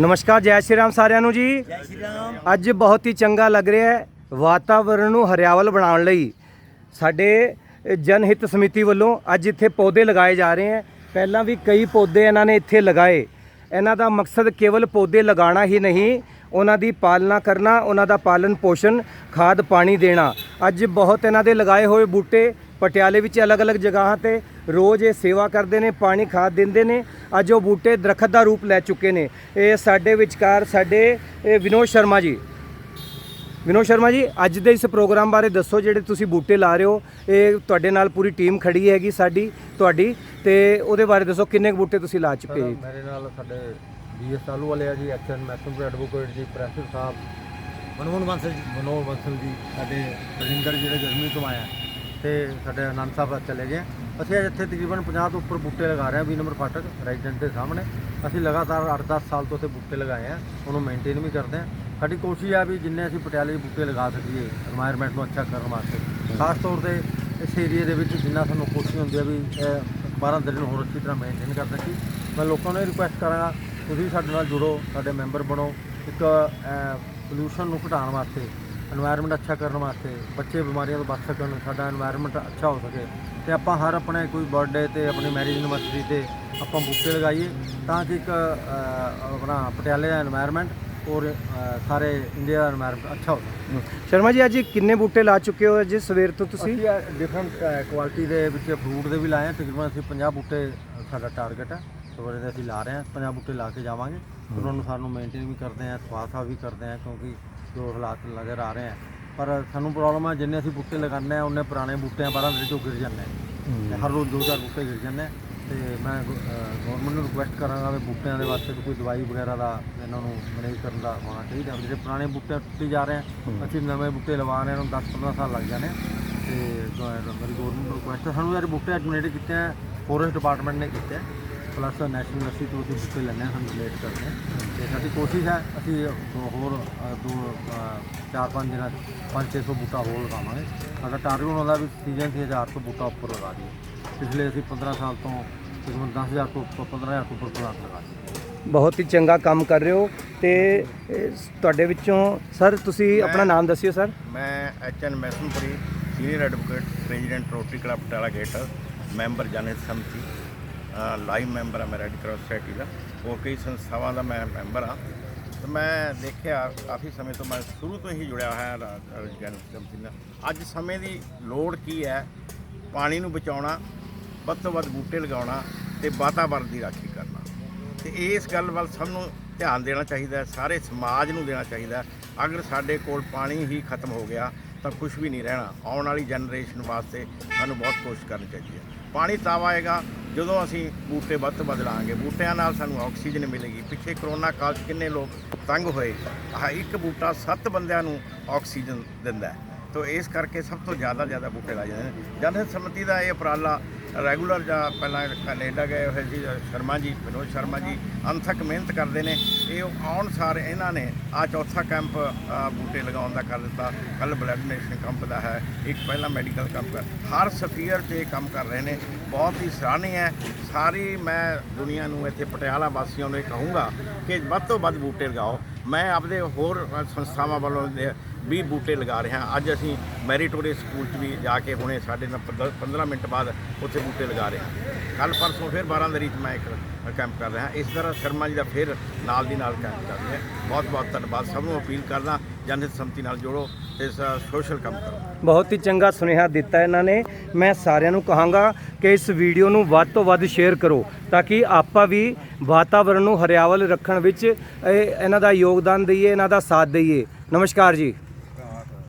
ਨਮਸਕਾਰ ਜੈ ਸ਼੍ਰੀ ਰਾਮ ਸਾਰਿਆਂ ਨੂੰ ਜੀ। ਜੈ ਸ਼੍ਰੀ ਰਾਮ। ਅੱਜ ਬਹੁਤ ਹੀ ਚੰਗਾ ਲੱਗ ਰਿਹਾ ਹੈ ਵਾਤਾਵਰਣ ਨੂੰ ਹਰਿਆਵਲ ਬਣਾਉਣ ਲਈ। ਸਾਡੇ ਜਨ ਹਿੱਤ ਸਮਿਤੀ ਵੱਲੋਂ ਅੱਜ ਇੱਥੇ ਪੌਦੇ ਲਗਾਏ ਜਾ ਰਹੇ ਹੈ। ਪਹਿਲਾਂ ਵੀ ਕਈ ਪੌਦੇ ਇਹਨਾਂ ਨੇ ਇੱਥੇ ਲਗਾਏ। ਇਹਨਾਂ ਦਾ ਮਕਸਦ ਕੇਵਲ ਪੌਦੇ ਲਗਾਉਣਾ ਹੀ ਨਹੀਂ ਉਹਨਾਂ ਦੀ ਪਾਲਣਾ ਕਰਨਾ ਉਹਨਾਂ ਦਾ ਪਾਲਣ ਪੋਸ਼ਣ ਖਾਦ ਪਾਣੀ ਦੇਣਾ। ਅੱਜ ਬਹੁਤ ਇਹਨਾਂ ਦੇ ਲਗਾਏ ਹੋਏ ਬੂਟੇ ਪਟਿਆਲੇ ਵਿੱਚ ਅਲੱਗ-ਅਲੱਗ ਜਗ੍ਹਾਵਾਂ ਤੇ ਰੋਜ਼ ਇਹ ਸੇਵਾ ਕਰਦੇ ਨੇ ਪਾਣੀ ਖਾਦ ਦਿੰਦੇ ਨੇ। ਅੱਜ ਉਹ ਬੂਟੇ ਦਰਖਤ ਦਾ ਰੂਪ ਲੈ ਚੁੱਕੇ ਨੇ। ਇਹ ਸਾਡੇ ਵਿਚਕਾਰ ਸਾਡੇ ਇਹ ਵਿਨੋਦ ਸ਼ਰਮਾ ਜੀ। ਵਿਨੋਦ ਸ਼ਰਮਾ ਜੀ ਅੱਜ ਦੇ ਇਸ ਪ੍ਰੋਗਰਾਮ ਬਾਰੇ ਦੱਸੋ ਜਿਹੜੇ ਤੁਸੀਂ ਬੂਟੇ ਲਾ ਰਹੇ ਹੋ। ਇਹ ਤੁਹਾਡੇ ਨਾਲ ਪੂਰੀ ਟੀਮ ਖੜੀ ਹੈਗੀ ਸਾਡੀ ਤੁਹਾਡੀ। ਤੇ ਉਹਦੇ ਬਾਰੇ ਦੱਸੋ ਕਿੰਨੇ ਕੁ ਬੂਟੇ ਤੁਸੀਂ ਲਾ ਚੁੱਕੇ ਜੀ ਮੇਰੇ ਨਾਲ ਸਾਡੇ ਬੀਐਸ ਆਲੂ ਵਾਲੇ ਆ ਜੀ ਐਚਐਨ ਮੈਥਮਪੁਰ ਐਡਵੋਕੇਟ ਜੀ ਪ੍ਰੈਸਰ ਸਾਹਿਬ ਮਨਮੋਹਨ ਬਾਂਸਲ ਜੀ। ਮਨੋਹਰ ਬੰਸਲ ਜੀ ਸਾਡੇ ਰਜਿੰਦਰ ਜਿਹੜੇ ਗਰਮੀ ਤੋਂ ਆਏ ਆ। ਤੇ ਸਾਡੇ ਆਨੰਦ ਸਾਹਿਬ ਚਲੇ ਗਏ। ਅਸੀਂ ਅੱਜ ਇੱਥੇ ਤਕਰੀਬਨ 50 ਤੋਂ ਉੱਪਰ ਬੂਟੇ ਲਗਾ ਰਹੇ ਹਾਂ 20 ਨੰਬਰ ਫਾਟਕ ਰੈਜ਼ੀਡੈਂਟ ਦੇ ਸਾਹਮਣੇ। ਅਸੀਂ ਲਗਾਤਾਰ 8-10 ਸਾਲ ਤੋਂ ਇੱਥੇ ਬੂਟੇ ਲਗਾਏ ਆ ਉਹਨੂੰ ਮੇਨਟੇਨ ਵੀ ਕਰਦੇ ਆ ਸਾਡੀ ਕੋਸ਼ਿਸ਼ ਆ ਵੀ ਜਿੰਨੇ ਅਸੀਂ ਪਟਿਆਲੇ ਦੇ ਬੂਟੇ ਲਗਾ ਸਕੀਏ এনवायरमेंट ਨੂੰ ਅੱਛਾ ਕਰਨ ਵਾਸਤੇ। ਖਾਸ ਤੌਰ ਤੇ ਇਸ ਏਰੀਆ ਦੇ ਵਿੱਚ ਜਿੰਨਾ ਸਾਨੂੰ ਕੋਸ਼ਿਸ਼ ਹੁੰਦੀ ਆ ਵੀ 12 ਦਿਨ ਹੋਰ ਅੱਛੀ ਤਰ੍ਹਾਂ ਮੇਨਟੇਨ ਕਰ ਸਕੀ ਮੈਂ ਲੋਕਾਂ ਨੂੰ ਰਿਕੁਐਸਟ ਕਰਾਂਗਾ, ਤੁਸੀਂ ਸਾਡੇ ਨਾਲ ਜੁੜੋ, ਸਾਡੇ ਮੈਂਬਰ ਬਣੋ। ਇੱਕ ਪੋਲੂਸ਼ਨ ਨੂੰ ਘਟਾਉਣ ਵਾਸਤੇ এਨवायरमेंट ਅੱਛਾ ਕਰਨ ਵਾਸਤੇ ਬੱਚੇ ਬਿਮਾਰੀਆਂ ਤੋਂ ਬਚ ਸਕਣ ਸਾਡਾ এনवायरमेंट ਅੱਛਾ ਹੋ ਸਕੇ। ਤੇ ਆਪਾਂ ਹਰ ਆਪਣੇ ਕੋਈ ਬਰਥਡੇ ਤੇ ਆਪਣੀ ਮੈਰਿਜ ਐਨਵਰਸਰੀ ਤੇ ਆਪਾਂ ਬੂਟੇ ਲਗਾਈਏ ਤਾਂ ਕਿ ਇੱਕ ਆਪਣਾ ਪਟਿਆਲੇ ਦਾ এনवायरमेंट ਔਰ ਸਾਰੇ ਇੰਡੀਆ ਦਾ এনवायरमेंट ਅੱਛਾ ਹੋ ਸਕੇ। ਸ਼ਰਮਾ ਜੀ ਅੱਜ ਕਿੰਨੇ ਬੂਟੇ ਲਾ ਚੁੱਕੇ ਹੋ ਅੱਜ ਸਵੇਰ ਤੋਂ ਤੁਸੀਂ? ਅਸੀਂ ਡਿਫਰੈਂਟ ਕੁਆਲਿਟੀ ਦੇ ਵਿੱਚ ਫਰੂਟ ਦੇ ਵੀ ਲਾਏ ਆ ਤਕਰੀਬਨ ਅਸੀਂ 50 ਬੂਟੇ ਸਾਡਾ ਟਾਰਗੇਟ ਹੈ ਸਵੇਰੇ ਦੇ ਅਸੀਂ ਲਾ ਰਹੇ ਹਾਂ 50 ਬੂਟੇ ਲਾ ਕੇ ਜਾਵਾਂਗੇ। ਉਹਨਾਂ ਨੂੰ ਸਾਨੂੰ ਮੇਨਟੇਨ ਵੀ ਕਰਦੇ ਆ ਸਵਾਸਾ ਵੀ ਕਰਦੇ ਆ ਕਿਉਂਕਿ ਜੋ ਹਾਲਾਤ ਨਜ਼ਰ ਆ ਰਹੇ ਆ। ਪਰ ਸਾਨੂੰ ਪ੍ਰੋਬਲਮ ਆ ਜਿੰਨੇ ਅਸੀਂ ਬੂਟੇ ਲਗਾਉਂਦੇ ਆ ਉਹਨੇ ਪੁਰਾਣੇ ਬੂਟਿਆਂ ਬਾਰਾਂ ਦੇ ਚੋਂ ਗਿਰ ਜਾਂਦੇ ਆ। ਹਰ ਰੋਜ਼ ਦੋ ਚਾਰ ਬੂਟੇ ਗਿਰ ਜਾਂਦੇ ਆ। ਤੇ ਮੈਂ ਗਵਰਨਮੈਂਟ ਨੂੰ ਰਿਕੁਐਸਟ ਕਰਾਂਗਾ ਵੀ ਬੂਟਿਆਂ ਦੇ ਵਾਸਤੇ ਕੋਈ ਦਵਾਈ ਵਗੈਰਾ ਦਾ ਇਹਨਾਂ ਨੂੰ ਮੈਨੇਜ ਕਰਨ ਦਾ ਹੋਣਾ ਚਾਹੀਦਾ। ਜਿਹੜੇ ਪੁਰਾਣੇ ਬੂਟੇ ਟੁੱਟੀ ਜਾ ਰਹੇ ਆ ਅਸੀਂ ਨਵੇਂ ਬੂਟੇ ਲਵਾ ਰਹੇ ਹਾਂ ਨੂੰ 10 15 ਸਾਲ ਲੱਗ ਜਾਣੇ। ਤੇ ਮੇਰੀ ਗਵਰਨਮੈਂਟ ਨੂੰ ਰਿਕੁਐਸਟ ਹੈ ਸਾਨੂੰ ਯਾਰ ਬੂਟੇ ਡੋਨੇਟ ਕੀਤੇ ਆ ਫੋਰੈਸਟ ਡਿਪਾਰਟਮੈਂਟ ਨੇ ਕੀਤੇ ਆ। ਪਲੱਸ ਨੈਸ਼ਨਲ ਯੂਨੀਵਰਸਿਟੀ ਤੋਂ ਅਸੀਂ ਬੂਟੇ ਲੈਣੇ ਸਾਨੂੰ ਡੋਨੇਟ ਕਰਦੇ ਆ ਤੇ ਸਾਡੀ ਕੋਸ਼ਿਸ਼ ਹੈ ਅਸੀਂ ਦੋ ਹੋਰ ਅ, ਦੋ ਅ, ਚਾਰ ਪੰਜ ਦਿਨਾਂ 5-600 ਬੂਟਾ ਹੋਰ ਲਗਾਵਾਂਗੇ। ਸਾਡਾ ਟਾਰਗੇਟ ਹੁੰਦਾ ਵੀ ਸੀਜ਼ਨ 'ਤੇ 1000 ਤੋਂ ਬੂਟਾ ਉੱਪਰ ਲਗਾ ਦਈਏ। ਪਿਛਲੇ ਅਸੀਂ 15 ਸਾਲ ਤੋਂ ਤਕਰੀਬਨ 10000 ਤੋਂ ਉੱਪਰ 15000 ਤੋਂ ਉੱਪਰ ਪਲਾਟ ਲਗਾ ਦਈਏ। ਬਹੁਤ ਹੀ ਚੰਗਾ ਕੰਮ ਕਰ ਰਹੇ ਹੋ। ਤੇ ਇਹ ਤੁਹਾਡੇ ਵਿੱਚੋਂ ਸਰ ਤੁਸੀਂ ਆਪਣਾ ਨਾਮ ਦੱਸਿਓ ਸਰ। ਮੈਂ H N Maisanpuri senior advocate president Rotary Club Patiala gate member Janhit Samiti. Live member ਆ ਮੈਂ ਰੈੱਡ ਕਰਾਸ ਸੋਸਾਇਟੀ ਦਾ। ਹੋਰ ਕਈ ਸੰਸਥਾਵਾਂ ਦਾ ਮੈਂ ਮੈਂਬਰ ਆ। ਤੇ ਮੈਂ ਦੇਖਿਆ ਕਾਫੀ ਸਮੇਂ ਤੋਂ ਮੈਂ ਸ਼ੁਰੂ ਤੋਂ ਹੀ ਜੁੜਿਆ ਹੋਇਆ ਰਾ- ਜਨਹਿਤ ਨਾਲ ਅੱਜ ਸਮੇਂ ਦੀ ਲੋੜ ਕੀ ਹੈ? ਪਾਣੀ ਨੂੰ ਬਚਾਉਣਾ, ਵੱਧ ਤੋਂ ਵੱਧ ਬੂਟੇ ਲਗਾਉਣਾ ਤੇ ਵਾਤਾਵਰਣ ਦੀ ਰਾਖੀ ਕਰਨਾ। ਤੇ ਇਸ ਗੱਲ ਵੱਲ ਸਭ ਨੂੰ ਧਿਆਨ ਦੇਣਾ ਚਾਹੀਦਾ ਸਾਰੇ ਸਮਾਜ ਨੂੰ ਦੇਣਾ ਚਾਹੀਦਾ ਅਗਰ ਸਾਡੇ ਕੋਲ ਪਾਣੀ ਹੀ ਖਤਮ ਹੋ ਗਿਆ, ਤਾਂ ਕੁਝ ਵੀ ਨਹੀਂ ਰਹਿਣਾ। ਆਉਣ ਵਾਲੀ ਜਨਰੇਸ਼ਨ ਵਾਸਤੇ ਸਾਨੂੰ ਬਹੁਤ ਕੋਸ਼ਿਸ਼ ਕਰਨੀ ਚਾਹੀਦੀ ਹੈ। ਪਾਣੀ ਤਾਂ ਆਏਗਾ ਜਦੋਂ ਅਸੀਂ ਬੂਟੇ ਵੱਧ ਤੋਂ ਵੱਧ ਲਾਵਾਂਗੇ, ਬੂਟਿਆਂ ਨਾਲ ਸਾਨੂੰ ਆਕਸੀਜਨ ਮਿਲੇਗੀ। ਪਿੱਛੇ ਕਰੋਨਾ ਕਾਲ 'ਚ ਕਿੰਨੇ ਲੋਕ ਤੰਗ ਹੋਏ, ਆਹ ਇੱਕ ਬੂਟਾ ਸੱਤ ਬੰਦਿਆਂ ਨੂੰ ਆਕਸੀਜਨ ਦਿੰਦਾ ਹੈ। ਤੋ ਇਸ ਕਰਕੇ ਸਭ ਤੋਂ ਜ਼ਿਆਦਾ ਜ਼ਿਆਦਾ ਬੂਟੇ ਲਾਏ ਜਾਂਦੇ ਨੇ। ਜਨ ਸਮਿਤੀ ਦਾ ਇਹ ਉਪਰਾਲਾ ਰੈਗੂਲਰ ਜਾਂ ਪਹਿਲਾਂ ਕੈਨੇਡਾ ਗਏ ਹੋਏ ਸੀ, ਸ਼ਰਮਾ ਜੀ, ਵਿਨੋਦ ਸ਼ਰਮਾ ਜੀ ਅੰਥਕ ਮਿਹਨਤ ਕਰਦੇ ਨੇ। ਇਹ ਆਉਣ ਸਾਰ ਇਹਨਾਂ ਨੇ ਆ ਚੌਥਾ ਕੈਂਪ ਬੂਟੇ ਲਗਾਉਣ ਦਾ ਕਰ ਦਿੱਤਾ। ਕੱਲ ਬਲੱਡ ਡੋਨੇਸ਼ਨ ਕੈਂਪ ਦਾ ਹੈ। ਇੱਕ ਪਹਿਲਾਂ ਮੈਡੀਕਲ ਕੈਂਪ ਹੈ। ਹਰ ਸਫੀਅਰ ਤੇ ਇਹ ਕੰਮ ਕਰ ਰਹੇ ਨੇ। ਬਹੁਤ ਹੀ ਸਰਾਹਨੀय ਹੈ। ਸਾਰੀ ਮੈਂ ਦੁਨੀਆ ਨੂੰ ਇੱਥੇ ਪਟਿਆਲਾ ਵਾਸੀਆਂ ਨੂੰ ਇਹ ਕਹੂੰਗਾ ਕਿ ਵੱਧ ਤੋਂ ਵੱਧ ਬੂਟੇ ਲਗਾਓ। ਮੈਂ ਆਪਦੇ ਹੋਰ ਸੰਸਥਾਵਾਂ ਵੱਲੋਂ ਦੇ 20 ਬੂਟੇ ਲਗਾ ਰਿਹਾ। ਅੱਜ ਅਸੀਂ ਮੈਰੀਟੋਰੀਅਸ ਸਕੂਲ 'ਚ ਵੀ ਜਾ ਕੇ ਹੁਣੇ ਸਾਡੇ ਨਾਲ 15 ਮਿੰਟ ਬਾਅਦ ਉੱਥੇ ਬੂਟੇ ਲਗਾ ਰਹੇ ਹਾਂ। ਕੱਲ ਪਰਸੋਂ ਫਿਰ 12 ਦਰੀ 'ਚ ਮੈਂ ਇੱਕ ਕੈਂਪ ਕਰ ਰਿਹਾ। ਇਸ ਤਰ੍ਹਾਂ ਸ਼ਰਮਾ ਜੀ ਦਾ ਫਿਰ ਨਾਲ ਦੀ ਨਾਲ ਕੈਂਪ ਕਰ ਰਿਹਾ ਬਹੁਤ ਬਹੁਤ ਧੰਨਵਾਦ। ਸਭ ਨੂੰ ਅਪੀਲ ਕਰਦਾ ਜਨਹਿਤ ਸੰਮਤੀ ਨਾਲ ਜੋੜੋ ਤੇ ਸੋਸ਼ਲ ਕੰਮ ਕਰੋ। ਬਹੁਤ ਹੀ ਚੰਗਾ ਸੁਨੇਹਾ ਦਿੱਤਾ ਇਹਨਾਂ ਨੇ। ਮੈਂ ਸਾਰਿਆਂ ਨੂੰ ਕਹਾਂਗਾ ਕਿ ਇਸ ਵੀਡੀਓ ਨੂੰ ਵੱਧ ਤੋਂ ਵੱਧ ਸ਼ੇਅਰ ਕਰੋ ਤਾਂ ਕਿ ਆਪਾਂ ਵੀ ਵਾਤਾਵਰਣ ਨੂੰ ਹਰਿਆਵਲ ਰੱਖਣ ਵਿੱਚ ਇਹ- ਇਹਨਾਂ ਦਾ ਯੋਗਦਾਨ ਦਈਏ, ਇਹਨਾਂ ਦਾ ਸਾਥ ਦਈਏ। ਨਮਸਕਾਰ ਜੀ।